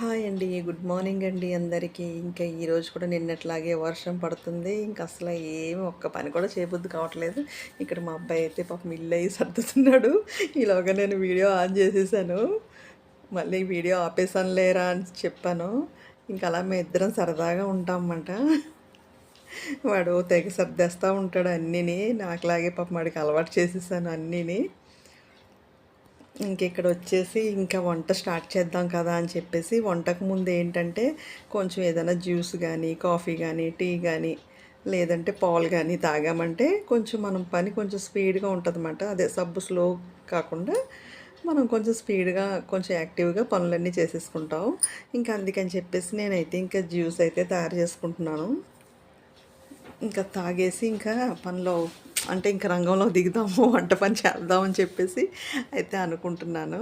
Hi అండి good morning అండి అందరికీ. ఇంకా ఈరోజు కూడా నిన్నట్లాగే వర్షం పడుతుంది. ఇంకా అసలు ఏమి ఒక్క పని కూడా చేయబుద్ది కావట్లేదు. ఇక్కడ మా అబ్బాయి అయితే పాపం ఇల్లు అయ్యి సర్దుతున్నాడు. ఈలోగా నేను వీడియో ఆన్ చేసేసాను. మళ్ళీ వీడియో ఆపేసాను లేరా అని చెప్పాను. ఇంకా అలా మేము ఇద్దరం సరదాగా ఉంటామన్నమాట. వాడు తెగ సర్దేస్తూ ఉంటాడు అన్నీని. నాకులాగే పాపం వాడికి అలవాటు చేసేసాను అన్నీని. ఇంక ఇక్కడ వచ్చేసి ఇంకా వంట స్టార్ట్ చేద్దాం కదా అని చెప్పేసి వంటకు ముందు ఏంటంటే కొంచెం ఏదైనా జ్యూస్ కానీ కాఫీ కానీ టీ కానీ లేదంటే పాలు కానీ తాగామంటే కొంచెం మనం పని కొంచెం స్పీడ్గా ఉంటుంది అదే సబ్బు స్లో కాకుండా మనం కొంచెం స్పీడ్గా కొంచెం యాక్టివ్గా పనులన్నీ చేసేసుకుంటాం. ఇంకా అందుకని చెప్పేసి నేనైతే ఇంకా జ్యూస్ అయితే తయారు చేసుకుంటున్నాను. ఇంకా తాగేసి ఇంకా పనిలో అంటే ఇంకా రంగంలో దిగుదాము వంట పని చేద్దామని చెప్పేసి అయితే అనుకుంటున్నాను.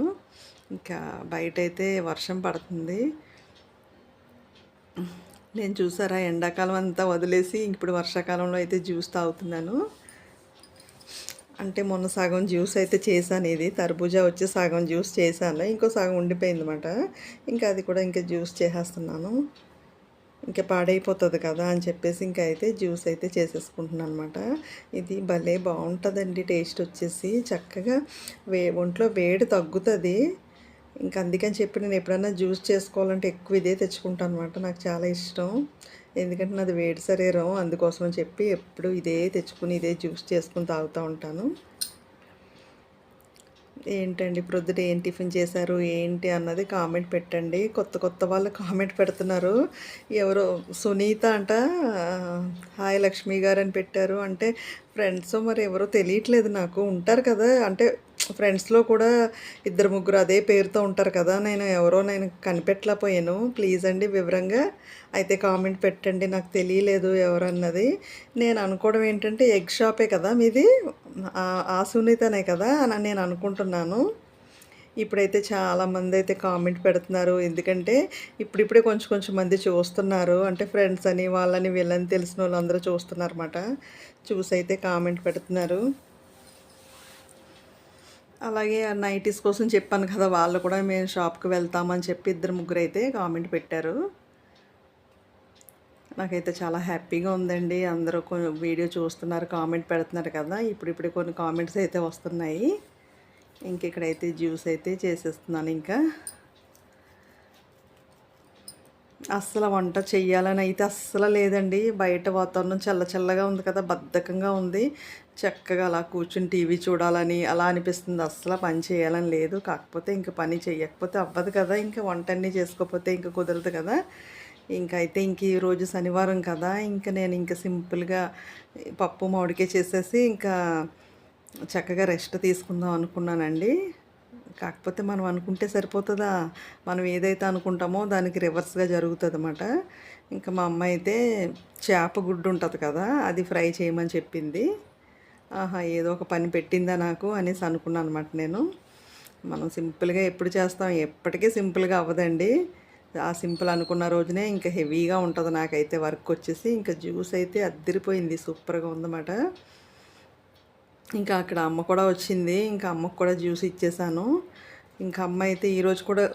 ఇంకా బయట అయితే వర్షం పడుతుంది. నేను చూసారా ఎండాకాలం అంతా వదిలేసి ఇప్పుడు వర్షాకాలంలో అయితే జ్యూస్ తాగుతున్నాను. అంటే మొన్న సగం జ్యూస్ అయితే చేశాను ఇది తర్బూజా వచ్చి సగం జ్యూస్ చేశాను ఇంకో సగం ఉండిపోయింది అనమాట ఇంకా అది కూడా ఇంకా జ్యూస్ చేసేస్తున్నాను. ఇంకా పాడైపోతుంది కదా అని చెప్పేసి ఇంకా అయితే జ్యూస్ అయితే చేసేసుకుంటున్నాను అనమాట ఇది భలే బాగుంటుందండి టేస్ట్ వచ్చేసి. చక్కగా వే ఒంట్లో వేడి తగ్గుతుంది. ఇంకా అందుకని చెప్పి నేను ఎప్పుడైనా జ్యూస్ చేసుకోవాలంటే ఎక్కువ ఇదే తెచ్చుకుంటాను అనమాట నాకు చాలా ఇష్టం. ఎందుకంటే నాది వేడి శరీరం. అందుకోసం అని చెప్పి ఎప్పుడు ఇదే తెచ్చుకుని ఇదే జ్యూస్ చేసుకుని తాగుతూ ఉంటాను. ఏంటండి ప్రొద్దుట ఏం టిఫిన్ చేశారు ఏంటి అన్నది కామెంట్ పెట్టండి. కొత్త కొత్త వాళ్ళు కామెంట్ పెడుతున్నారు. ఎవరో సునీత అంట హాయ్ లక్ష్మి గారు అని పెట్టారు. అంటే ఫ్రెండ్స్ మరి ఎవరో తెలియట్లేదు నాకు. ఉంటారు కదా. అంటే ఫ్రెండ్స్లో కూడా ఇద్దరు ముగ్గురు అదే పేరుతో ఉంటారు కదా నేను ఎవరో నేను కనిపెట్టలేకపోయాను. ప్లీజ్ అండి వివరంగా అయితే కామెంట్ పెట్టండి నాకు తెలియలేదు ఎవరన్నది. నేను అనుకోవడం ఏంటంటే ఎగ్ షాపే కదా మీది? ఆ సునీతనే కదా అని నేను అనుకుంటున్నాను. ఇప్పుడైతే చాలామంది అయితే కామెంట్ పెడుతున్నారు ఎందుకంటే ఇప్పుడిప్పుడే కొంచెం కొంచెం మంది చూస్తున్నారు. అంటే ఫ్రెండ్స్ అని వాళ్ళని వీళ్ళని తెలిసిన వాళ్ళు అందరూ చూస్తున్నారు అనమాట చూసి అయితే కామెంట్ పెడుతున్నారు. అలాగే నైటీస్ కోసం చెప్పాను కదా వాళ్ళు కూడా మేము షాప్కి వెళ్తామని చెప్పి ఇద్దరు ముగ్గురు అయితే కామెంట్ పెట్టారు. నాకైతే చాలా హ్యాపీగా ఉందండి. అందరూ వీడియో చూస్తున్నారు కామెంట్ పెడుతున్నారు కదా ఇప్పుడు ఇప్పుడు కొన్ని కామెంట్స్ అయితే వస్తున్నాయి. ఇంక ఇక్కడైతే జ్యూస్ అయితే చేసేస్తున్నాను ఇంకా. అస్సలు వంట చెయ్యాలని అయితే అస్సలు లేదండి. బయట వాతావరణం చల్ల చల్లగా ఉంది కదా బద్ధకంగా ఉంది. చక్కగా అలా కూర్చుని టీవీ చూడాలని అలా అనిపిస్తుంది. అస్సలు పని చేయాలని లేదు. కాకపోతే ఇంకా పని చేయకపోతే అవ్వదు కదా. ఇంకా వంట అన్నీ చేసుకోకపోతే ఇంకా కుదరదు కదా. ఇంకా అయితే ఇంక ఈరోజు శనివారం కదా. ఇంకా నేను ఇంకా సింపుల్గా పప్పు మామిడికే చేసేసి ఇంకా చక్కగా రెస్ట్ తీసుకుందాం అనుకున్నానండి. కాకపోతే మనం అనుకుంటే సరిపోతుందా? మనం ఏదైతే అనుకుంటామో దానికి రివర్స్గా జరుగుతుంది అనమాట ఇంకా మా అమ్మ అయితే చేప గుడ్డు ఉంటుంది కదా అది ఫ్రై చేయమని చెప్పింది. ఆహా ఏదో ఒక పని పెట్టిందా నాకు అనేసి అనుకున్నాను అనమాట నేను. మనం సింపుల్గా ఎప్పుడు చేస్తాం? ఎప్పటికీ సింపుల్గా అవ్వదండి. ఆ సింపుల్ అనుకున్న రోజునే ఇంకా హెవీగా ఉంటుంది నాకైతే వర్క్ వచ్చేసి. ఇంకా జ్యూస్ అయితే అద్దరిపోయింది. సూపర్గా ఉందన్నమాట. ఇంకా అక్కడ అమ్మ కూడా వచ్చింది. ఇంకా అమ్మకు కూడా జ్యూస్ ఇచ్చేసాను. ఇంకా అమ్మ అయితే ఈరోజు కూడా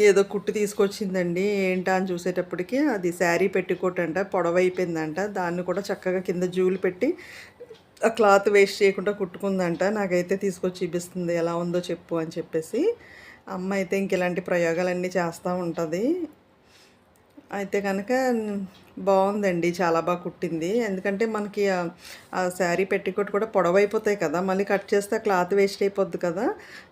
ఏదో కుట్టు తీసుకొచ్చిందండి. ఏంటా అని చూసేటప్పటికి అది శారీ పెట్టుకోటంట పొడవైపోయిందంట. దాన్ని కూడా చక్కగా కింద జూలు పెట్టి ఆ క్లాత్ వేస్ట్ చేయకుండా కుట్టుకుందంట. నాకైతే తీసుకొచ్చి చూపిస్తుంది ఎలా ఉందో చెప్పు అని చెప్పేసి. అమ్మ అయితే ఇంక ఇలాంటి ప్రయోగాలన్నీ చేస్తూ ఉంటుంది. అయితే కనుక బాగుందండి. చాలా బాగా కుట్టింది. ఎందుకంటే మనకి ఆ శారీ పెట్టికొట్టు కూడా పొడవైపోతాయి కదా. మళ్ళీ కట్ చేస్తే క్లాత్ వేస్ట్ అయిపోద్ది కదా.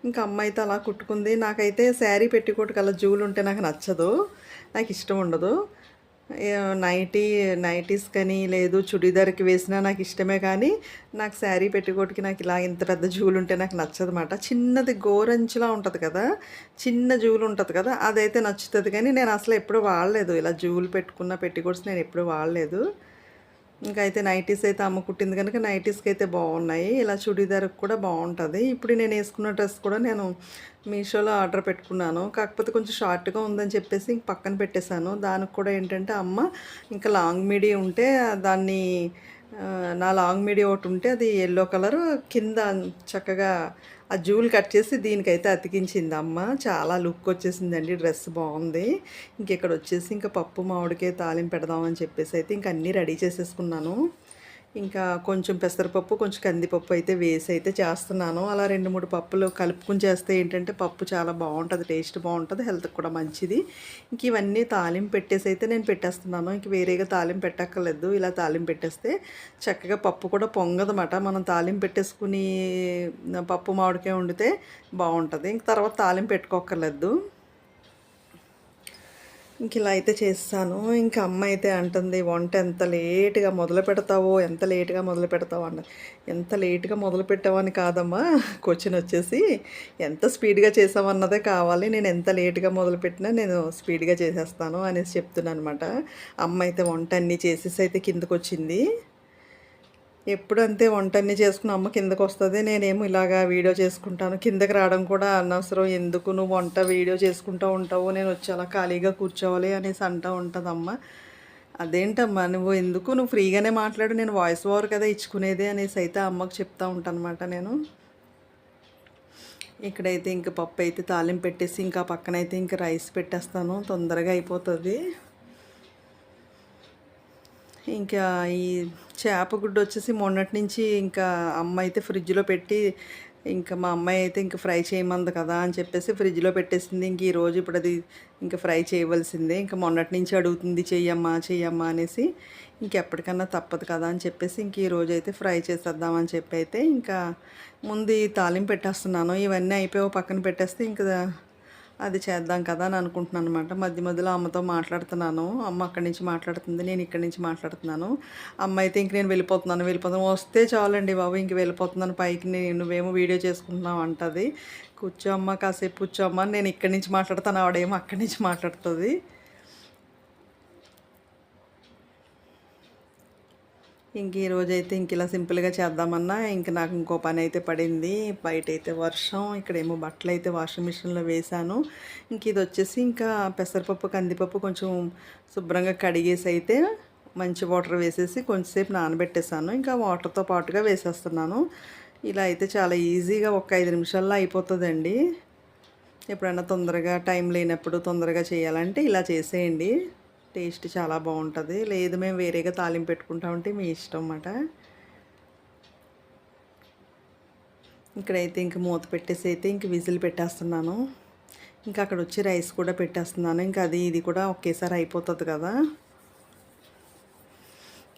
ఇంకా అమ్మ అయితే అలా కుట్టుకుంది. నాకైతే శారీ పెట్టికొట్టు కల్లా జూలు ఉంటే నాకు నచ్చదు. నాకు ఇష్టం ఉండదు. నైటీ నైటీస్ కానీ లేదు చుడీదార్కి వేసినా నాకు ఇష్టమే కానీ నాకు శారీ పెట్టుకోటికి నాకు ఇలా ఇంత పెద్ద జూలు ఉంటే నాకు నచ్చదు అనమాట చిన్నది గోరంచులా ఉంటుంది కదా చిన్న జూలు ఉంటుంది కదా అదైతే నచ్చుతుంది కానీ నేను అసలు ఎప్పుడు వాడలేదు. ఇలా జూలు పెట్టుకున్న పెట్టుకోట్స్ నేను ఎప్పుడు వాడలేదు. ఇంకా అయితే నైటీస్ అయితే అమ్మ కుట్టింది కనుక నైటీస్కి అయితే బాగున్నాయి. ఇలా చుడీదార్కి కూడా బాగుంటుంది. ఇప్పుడు నేను వేసుకున్న డ్రెస్ కూడా నేను మీషోలో ఆర్డర్ పెట్టుకున్నాను. కాకపోతే కొంచెం షార్ట్గా ఉందని చెప్పేసి ఇంక పక్కన పెట్టేశాను. దానికి కూడా ఏంటంటే అమ్మ ఇంకా లాంగ్ మీడి ఉంటే దాన్ని నా లాంగ్ మీడి ఒకటి ఉంటే అది ఎల్లో కలర్ కింద చక్కగా ఆ జూలు కట్ చేసి దీనికైతే అతికించింది అమ్మ. చాలా లుక్ వచ్చేసిందండి. డ్రెస్ బాగుంది. ఇంక ఇక్కడ వచ్చేసి ఇంకా పప్పు మామిడికే తాలింపు పెడదామని చెప్పేసి అయితే ఇంక అన్నీ రెడీ చేసేసుకున్నాను. ఇంకా కొంచెం పెసరపప్పు కొంచెం కందిపప్పు అయితే వేసి అయితే చేస్తున్నాను. అలా రెండు మూడు పప్పులు కలుపుకుని చేస్తే ఏంటంటే పప్పు చాలా బాగుంటుంది టేస్ట్ బాగుంటుంది హెల్త్కి కూడా మంచిది. ఇంక ఇవన్నీ తాలింపు పెట్టేసి అయితే నేను పెట్టేస్తున్నాను. ఇంక వేరేగా తాలింపు పెట్టక్కర్లేదు. ఇలా తాలింపు పెట్టేస్తే చక్కగా పప్పు కూడా పొంగదన్నమాట. మనం తాలింపు పెట్టేసుకుని పప్పు మామిడికాయ వండితే బాగుంటుంది. ఇంక తర్వాత తాలింపు పెట్టుకోక్కర్లేదు. ఇంక ఇలా అయితే చేస్తాను. ఇంకా అమ్మ అయితే అంటుంది వంట ఎంత లేట్గా మొదలు పెడతావో ఎంత లేట్గా మొదలు పెడతావో అన్నది. ఎంత లేట్గా మొదలు పెట్టావని కాదమ్మా. క్వశ్చన్ వచ్చేసి ఎంత స్పీడ్గా చేసామన్నదే కావాలి. నేను ఎంత లేట్గా మొదలు పెట్టినా నేను స్పీడ్గా చేసేస్తాను అనేసి చెప్తున్నాను అనమాట. అమ్మ అయితే వంట అన్నీ చేసేసి అయితే కిందకు వచ్చింది ఎప్పుడు అంతే వంట అన్నీ చేసుకుని అమ్మ కిందకు వస్తుంది నేనేమో ఇలాగా వీడియో చేసుకుంటాను. కిందకి రావడం కూడా అనవసరం. ఎందుకు నువ్వు వంట వీడియో చేసుకుంటూ ఉంటావు నేను వచ్చి అలా ఖాళీగా కూర్చోవాలి అనేసి అంటూ ఉంటుంది అమ్మ అదేంటమ్మా నువ్వు ఎందుకు? నువ్వు ఫ్రీగానే మాట్లాడు నేను వాయిస్ ఓవర్ కదా ఇచ్చుకునేది అనేసి అయితే అమ్మకు చెప్తా ఉంటానమాట నేను. ఇక్కడైతే ఇంక పప్పు అయితే తాలింపు పెట్టేసి ఇంకా పక్కనైతే ఇంక రైస్ పెట్టేస్తాను. తొందరగా అయిపోతుంది. ఇంకా ఈ చేపగుడ్డు వచ్చేసి మొన్నటి నుంచి ఇంకా అమ్మ అయితే ఫ్రిడ్జ్లో పెట్టి ఇంకా మా అమ్మాయి అయితే ఇంకా ఫ్రై చేయమంది కదా అని చెప్పేసి ఫ్రిడ్జ్లో పెట్టేసింది. ఇంక ఈరోజు ఇప్పుడు అది ఇంకా ఫ్రై చేయవలసిందే. ఇంకా మొన్నటి నుంచి అడుగుతుంది చెయ్యమ్మా చెయ్యమ్మా అనేసి ఇంకెప్పటికన్నా తప్పదు కదా అని చెప్పేసి ఇంక ఈరోజు అయితే ఫ్రై చేసేద్దామని చెప్పి అయితే ఇంకా ముందు ఈ తాలింపు పెట్టేస్తున్నాను. ఇవన్నీ అయిపోయి పక్కన పెట్టేస్తే ఇంకా అది చేద్దాం కదా అని అనుకుంటున్నాను అనమాట మధ్య మధ్యలో అమ్మతో మాట్లాడుతున్నాను. అమ్మ అక్కడి నుంచి మాట్లాడుతుంది నేను ఇక్కడి నుంచి మాట్లాడుతున్నాను. అమ్మ అయితే ఇంక నేను వెళ్ళిపోతున్నాను వెళ్ళిపోతాను వస్తే చాలండి బాబు ఇంక వెళ్ళిపోతున్నాను పైకి. నేను నువ్వేమో వీడియో చేసుకుంటున్నావు అంటది. కూర్చో అమ్మ కాసేపు కూర్చో అమ్మ. నేను ఇక్కడి నుంచి మాట్లాడుతాను ఆవిడేమో అక్కడి నుంచి మాట్లాడుతుంది. ఇంక ఈరోజు అయితే ఇంక ఇలా సింపుల్గా చేద్దామన్నా ఇంక నాకు ఇంకో పని అయితే పడింది. బయట అయితే వర్షం ఇక్కడేమో బట్టలు అయితే వాషింగ్ మిషన్లో వేశాను. ఇంక ఇది వచ్చేసి ఇంకా పెసరపప్పు కందిపప్పు కొంచెం శుభ్రంగా కడిగేసి అయితే మంచి వాటర్ వేసేసి కొంచెంసేపు నానబెట్టేశాను. ఇంకా వాటర్తో పాటుగా వేసేస్తున్నాను. ఇలా అయితే చాలా ఈజీగా ఒక ఐదు నిమిషాల్లో అయిపోతుందండి. ఎప్పుడైనా తొందరగా టైం లేనప్పుడు తొందరగా చేయాలంటే ఇలా చేసేయండి. టేస్ట్ చాలా బాగుంటుంది. లేదు మేము వేరేగా తాలింపు పెట్టుకుంటామంటే మీ ఇష్టం అన్నమాట. ఇక్కడైతే ఇంక మూత పెట్టేసి అయితే ఇంక విజిల్ పెట్టేస్తున్నాను. ఇంకా అక్కడ వచ్చి రైస్ కూడా పెట్టేస్తున్నాను. ఇంకా అది ఇది కూడా ఒకేసారి అయిపోతుంది కదా.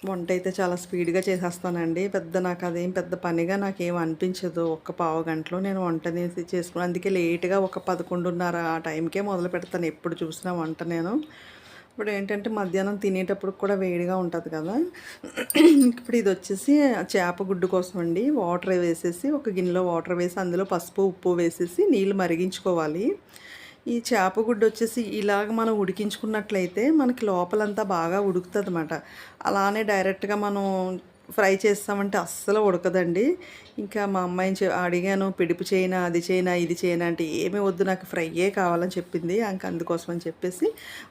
వంట అయితే చాలా స్పీడ్గా చేసేస్తానండి. పెద్ద నాకు అదేం పెద్ద పనిగా నాకేం అనిపించదు. ఒక్క పావు గంటలో నేను వంట చేసుకున్నాను అందుకే లేట్గా ఒక పదకొండున్నర ఆ టైంకే మొదలు పెడతాను. ఎప్పుడు చూసినా వంట నేను. ఇప్పుడు ఏంటంటే మధ్యాహ్నం తినేటప్పుడు కూడా వేడిగా ఉంటుంది కదా. ఇప్పుడు ఇది వచ్చేసి చేప గుడ్డు కోసం అండి. వాటర్ వేసేసి ఒక గిన్నెలో వాటర్ వేసి అందులో పసుపు ఉప్పు వేసేసి నీళ్ళు మరిగించుకోవాలి. ఈ చేప గుడ్డు వచ్చేసి ఇలాగ మనం ఉడికించుకున్నట్లయితే మనకి లోపలంతా బాగా ఉడుకుతుంది అలానే డైరెక్ట్గా మనం ఫ్రై చేస్తామంటే అస్సలు ఉడకదండి. ఇంకా మా అమ్మాయిని అడిగాను పిడుపు చేయనా అది చేయనా ఇది చేయనా? అంటే ఏమీ వద్దు నాకు ఫ్రైయే కావాలని చెప్పింది. ఇంక అందుకోసం అని చెప్పేసి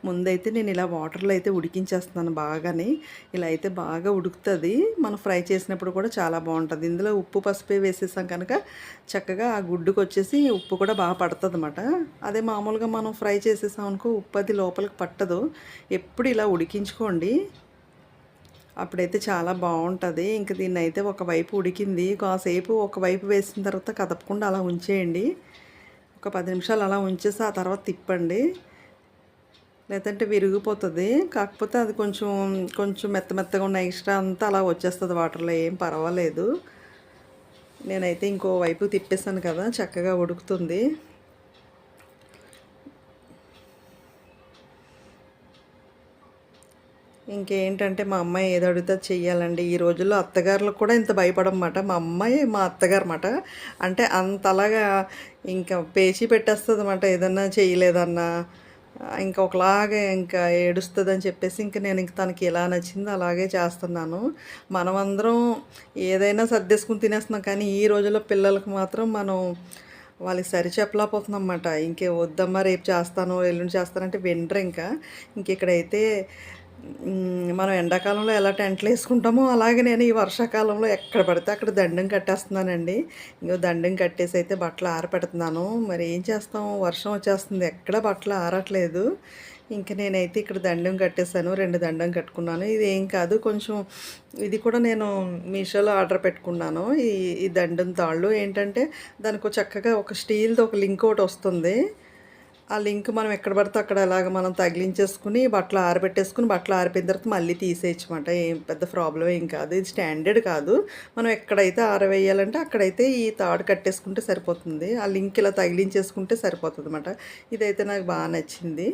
ముందైతే నేను ఇలా వాటర్లో అయితే ఉడికించేస్తున్నాను బాగానే. ఇలా అయితే బాగా ఉడుకుతుంది. మనం ఫ్రై చేసినప్పుడు కూడా చాలా బాగుంటుంది. ఇందులో ఉప్పు పసుపే వేసేసాం కనుక చక్కగా ఆ గుడ్డుకు వచ్చేసి ఉప్పు కూడా బాగా పడుతుంది అనమాట అదే మామూలుగా మనం ఫ్రై చేసేసాం అనుకో ఉప్పు అది లోపలికి పట్టదు. ఎప్పుడు ఇలా ఉడికించుకోండి. అప్పుడైతే చాలా బాగుంటుంది. ఇంక దీన్ని అయితే ఒకవైపు ఉడికింది. కాసేపు ఒకవైపు వేసిన తర్వాత కదపకుండా అలా ఉంచేయండి. ఒక పది నిమిషాలు అలా ఉంచేసి ఆ తర్వాత తిప్పండి. లేదంటే విరిగిపోతుంది. కాకపోతే అది కొంచెం కొంచెం మెత్త మెత్తగా ఉన్న ఎక్స్ట్రా అంతా అలా వచ్చేస్తుంది వాటర్లో. ఏం పర్వాలేదు. నేనైతే ఇంకో వైపు తిప్పేసాను కదా చక్కగా ఉడుకుతుంది. ఇంకేంటంటే మా అమ్మాయి ఏదో అడిగితే చెయ్యాలండి. ఈ రోజుల్లో అత్తగారులకు కూడా ఇంత భయపడమాట మా అమ్మాయి మా అత్తగారు అన్నమాట అంటే అంతలాగా ఇంకా పేచి పెట్టేస్తుంది అన్నమాట ఏదన్నా చేయలేదన్నా ఇంకా ఒకలాగే ఇంకా ఏడుస్తుంది అని చెప్పేసి ఇంకా నేను ఇంక తనకి ఎలా నచ్చిందో అలాగే చేస్తున్నాను. మనమందరం ఏదైనా సర్దేసుకుని తినేస్తున్నాం. కానీ ఈ రోజుల్లో పిల్లలకు మాత్రం మనం వాళ్ళకి సరి చెప్పలేకపోతున్నాం అన్నమాట ఇంకే వద్దమ్మా రేపు చేస్తాను ఎల్లుండి చేస్తానంటే వినరు ఇంకా. ఇంక ఇక్కడైతే మనం ఎండాకాలంలో ఎలా టెంట్లు వేసుకుంటామో అలాగే నేను ఈ వర్షాకాలంలో ఎక్కడ పడితే అక్కడ దండం కట్టేస్తున్నానండి. ఇంకో దండం కట్టేసి అయితే బట్టలు ఆరపెడుతున్నాను. మరి ఏం చేస్తాం? వర్షం వచ్చేస్తుంది. ఎక్కడ బట్టలు ఆరట్లేదు. ఇంక నేనైతే ఇక్కడ దండం కట్టేశాను. రెండు దండం కట్టుకున్నాను. ఇది ఏం కాదు. కొంచెం ఇది కూడా నేను మీషోలో ఆర్డర్ పెట్టుకున్నాను. ఈ ఈ దండం తాళ్ళు ఏంటంటే దానికి చక్కగా ఒక స్టీల్ది ఒక లింక్ ఒకటి వస్తుంది. ఆ లింక్ మనం ఎక్కడ పడితే అక్కడ అలాగ మనం తగిలించేసుకుని బట్టలు ఆరబెట్టేసుకుని బట్టలు ఆరిపోయిన తర్వాత మళ్ళీ తీసేయచ్చమాట. ఏం పెద్ద ప్రాబ్లం ఏం కాదు. ఇది స్టాండర్డ్ కాదు. మనం ఎక్కడైతే ఆరవేయాలంటే అక్కడైతే ఈ తాడు కట్టేసుకుంటే సరిపోతుంది. ఆ లింక్ ఇలా తగిలించేసుకుంటే సరిపోతుంది అనమాట ఇదైతే నాకు బాగా నచ్చింది.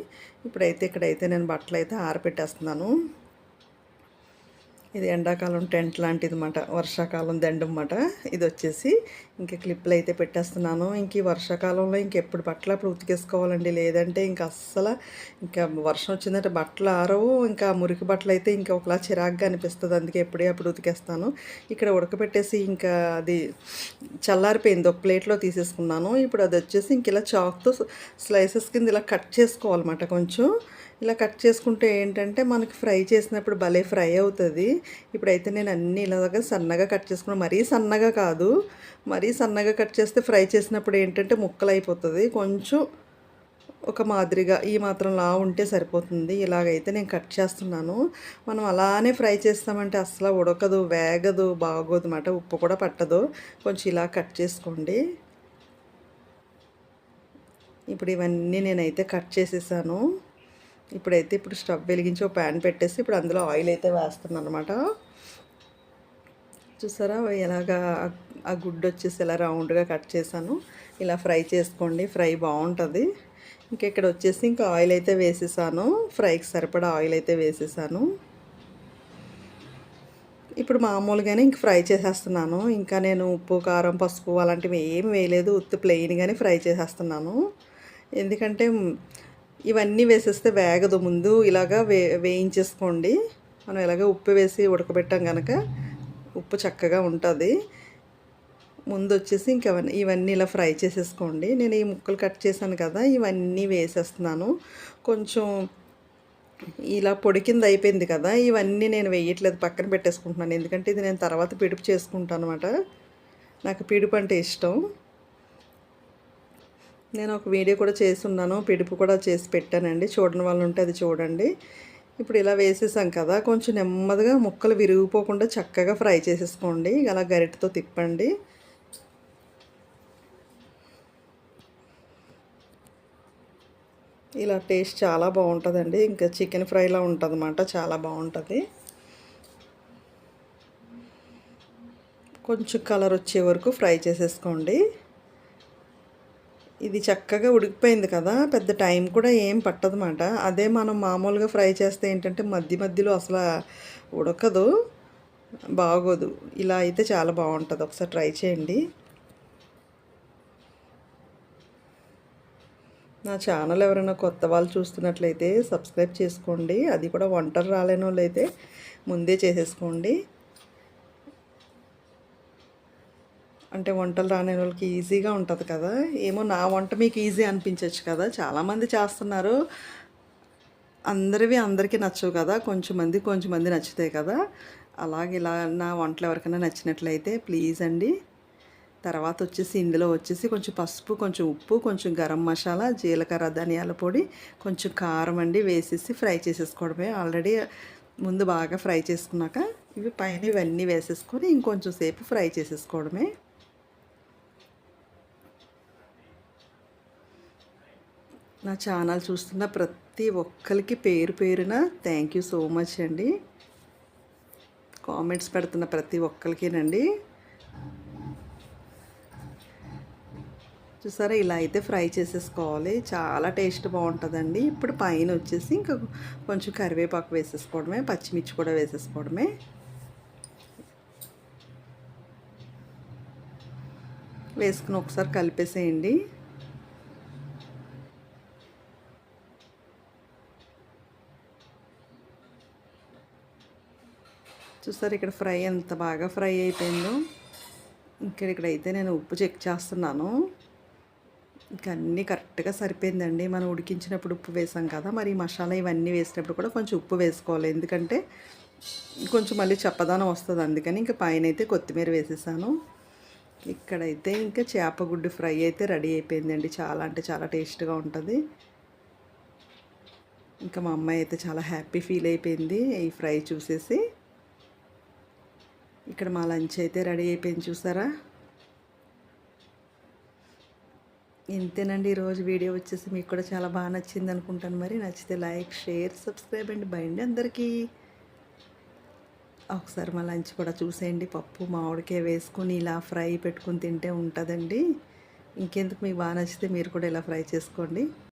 ఇప్పుడైతే ఇక్కడైతే నేను బట్టలు అయితే ఆరబెట్టేస్తున్నాను. ఇది ఎండాకాలం టెంట్ లాంటిది మాట వర్షాకాలం దండం మాట ఇది వచ్చేసి ఇంకా క్లిప్లు అయితే పెట్టేస్తున్నాను. ఇంక ఈ వర్షాకాలంలో ఇంకెప్పుడు బట్టలు అప్పుడు ఉతికేసుకోవాలండి. లేదంటే ఇంకా అస్సలు ఇంకా వర్షం వచ్చిందంటే బట్టలు ఆరవు. ఇంకా మురికి బట్టలు అయితే ఇంకా ఒకలా చిరాగ్గా అనిపిస్తుంది. అందుకే ఎప్పుడే అప్పుడు ఉతికేస్తాను. ఇక్కడ ఉడకబెట్టేసి ఇంకా అది చల్లారిపోయింది. ఒక ప్లేట్లో తీసేసుకున్నాను. ఇప్పుడు అది వచ్చేసి ఇంక ఇలా చాక్తో స్లైసెస్ కింద ఇలా కట్ చేసుకోవాలన్నమాట కొంచెం. ఇలా కట్ చేసుకుంటే ఏంటంటే మనకి ఫ్రై చేసినప్పుడు భలే ఫ్రై అవుతుంది. ఇప్పుడైతే నేను అన్నీ ఇలాగా సన్నగా కట్ చేసుకున్నాను మరీ సన్నగా కాదు. మరీ సన్నగా కట్ చేస్తే ఫ్రై చేసినప్పుడు ఏంటంటే ముక్కలు అయిపోతుంది కొంచెం ఒక మాదిరిగా ఈ మాత్రం లా ఉంటే సరిపోతుంది. ఇలాగైతే నేను కట్ చేస్తున్నాను. మనం అలానే ఫ్రై చేస్తామంటే అసలు ఉడకదు వేగదు బాగోదు అనమాట ఉప్పు కూడా పట్టదు. కొంచెం ఇలా కట్ చేసుకోండి. ఇప్పుడు ఇవన్నీ నేనైతే కట్ చేసేసాను. ఇప్పుడైతే ఇప్పుడు స్టవ్ వెలిగించి ఒక ప్యాన్ పెట్టేసి ఇప్పుడు అందులో ఆయిల్ అయితే వేస్తున్నాను అనమాట చూసారా ఎలాగా ఆ గుడ్డు వచ్చేసి ఇలా రౌండ్గా కట్ చేశాను. ఇలా ఫ్రై చేసుకోండి ఫ్రై బాగుంటుంది. ఇంకా ఇక్కడ వచ్చేసి ఇంకా ఆయిల్ అయితే వేసేసాను. ఫ్రైకి సరిపడా ఆయిల్ అయితే వేసేసాను. ఇప్పుడు మామూలుగానే ఇంక ఫ్రై చేసేస్తున్నాను. ఇంకా నేను ఉప్పు కారం పసుపు అలాంటివి ఏమి వేయలేదు. ఉత్తి ప్లెయిన్గానే ఫ్రై చేసేస్తున్నాను. ఎందుకంటే ఇవన్నీ వేసేస్తే వేగదు ముందు. ఇలాగా వే వేయించేసుకోండి. మనం ఇలాగ ఉప్పు వేసి ఉడకబెట్టాం కనుక ఉప్పు చక్కగా ఉంటుంది. ముందు వచ్చేసి ఇంకా ఇవన్నీ ఇలా ఫ్రై చేసేసుకోండి. నేను ఈ ముక్కలు కట్ చేశాను కదా ఇవన్నీ వేసేస్తున్నాను. కొంచెం ఇలా పొడి కింద అయిపోయింది కదా ఇవన్నీ నేను వేయట్లేదు పక్కన పెట్టేసుకుంటున్నాను. ఎందుకంటే ఇది నేను తర్వాత పిడుపు చేసుకుంటాను అనమాట నాకు పిడుపు అంటే ఇష్టం. నేను ఒక వీడియో కూడా చేసి ఉన్నాను పిడుపు కూడా చేసి పెట్టానండి. చూడని వాళ్ళు ఉంటే అది చూడండి. ఇప్పుడు ఇలా వేసేసాం కదా కొంచెం నెమ్మదిగా ముక్కలు విరిగిపోకుండా చక్కగా ఫ్రై చేసేసుకోండి. అలా గరిటతో తిప్పండి. ఇలా టేస్ట్ చాలా బాగుంటుందండి. ఇంకా చికెన్ ఫ్రైలా ఉంటుంది అన్నమాట చాలా బాగుంటుంది. కొంచెం కలర్ వచ్చే వరకు ఫ్రై చేసేసుకోండి. ఇది చక్కగా ఉడికిపోయింది కదా పెద్ద టైం కూడా ఏం పట్టదన్నమాట అదే మనం మామూలుగా ఫ్రై చేస్తే ఏంటంటే మధ్య మధ్యలో అసలు ఉడకదు బాగోదు. ఇలా అయితే చాలా బాగుంటుంది. ఒకసారి ట్రై చేయండి. నా ఛానల్ ఎవరైనా కొత్త వాళ్ళు చూస్తున్నట్లయితే సబ్స్క్రైబ్ చేసుకోండి. అది కూడా వంటలు రాలేని వాళ్ళు అయితే ముందే చేసేసుకోండి. అంటే వంటలు రాని వాళ్ళకి ఈజీగా ఉంటుంది కదా. ఏమో నా వంట మీకు ఈజీ అనిపించవచ్చు కదా. చాలామంది చేస్తున్నారు. అందరివి అందరికీ నచ్చవు కదా. కొంచెం మంది కొంచెం మంది నచ్చుతాయి కదా. అలాగే ఇలా నా వంటలు ఎవరికైనా నచ్చినట్లయితే ప్లీజ్ అండి. తర్వాత వచ్చేసి ఇందులో వచ్చేసి కొంచెం పసుపు కొంచెం ఉప్పు కొంచెం గరం మసాలా జీలకర్ర ధనియాల పొడి కొంచెం కారం అండి వేసేసి ఫ్రై చేసేసుకోవడమే. ఆల్రెడీ ముందు బాగా ఫ్రై చేసుకున్నాక ఇవి పైన ఇవన్నీ వేసేసుకొని ఇంకొంచెం సేపు ఫ్రై చేసేసుకోవడమే. నా ఛానల్ చూస్తున్న ప్రతి ఒక్కరికి పేరు పేరున థ్యాంక్ యూ సో మచ్ అండి. కామెంట్స్ పెడుతున్న ప్రతి ఒక్కరికేనండి. చూసారా ఇలా అయితే ఫ్రై చేసేసుకోవాలి. చాలా టేస్ట్ బాగుంటుందండి. ఇప్పుడు పైన వచ్చేసి ఇంకా కొంచెం కరివేపాకు వేసేసుకోవడమే పచ్చిమిర్చి కూడా వేసేసుకోవడమే. వేసుకుని ఒకసారి కలిపేసేయండి. చూసారు ఇక్కడ ఫ్రై ఎంత బాగా ఫ్రై అయిపోయిందో. ఇక్కడ ఇక్కడైతే నేను ఉప్పు చెక్ చేస్తున్నాను. ఇంకా అన్నీ కరెక్ట్గా సరిపోయిందండి. మనం ఉడికించినప్పుడు ఉప్పు వేసాం కదా మరి మసాలా ఇవన్నీ వేసినప్పుడు కూడా కొంచెం ఉప్పు వేసుకోవాలి. ఎందుకంటే కొంచెం మళ్ళీ చప్పదనం వస్తుంది అందుకని ఇంకా పైన అయితే కొత్తిమీర వేసేసాను. ఇక్కడైతే ఇంకా చేపగుడ్డు ఫ్రై అయితే రెడీ అయిపోయిందండి. చాలా అంటే చాలా టేస్ట్గా ఉంటుంది. ఇంకా మా అమ్మాయి అయితే చాలా హ్యాపీ ఫీల్ అయిపోయింది ఈ ఫ్రై చూసేసి. ఇక్కడ మా లంచ్ అయితే రెడీ అయిపోయింది చూసారా ఇంతేనండి ఈరోజు వీడియో వచ్చేసి మీకు కూడా చాలా బాగా నచ్చింది అనుకుంటాను. మరి నచ్చితే లైక్ షేర్ సబ్స్క్రైబ్ అండి బయండి అందరికీ. ఒకసారి మా లంచ్ కూడా చూసేయండి. పప్పు మామిడికాయ వేసుకొని ఇలా ఫ్రై పెట్టుకుని తింటే ఉంటుందండి. ఇంకెందుకు మీకు బాగా నచ్చితే మీరు కూడా ఇలా ఫ్రై చేసుకోండి.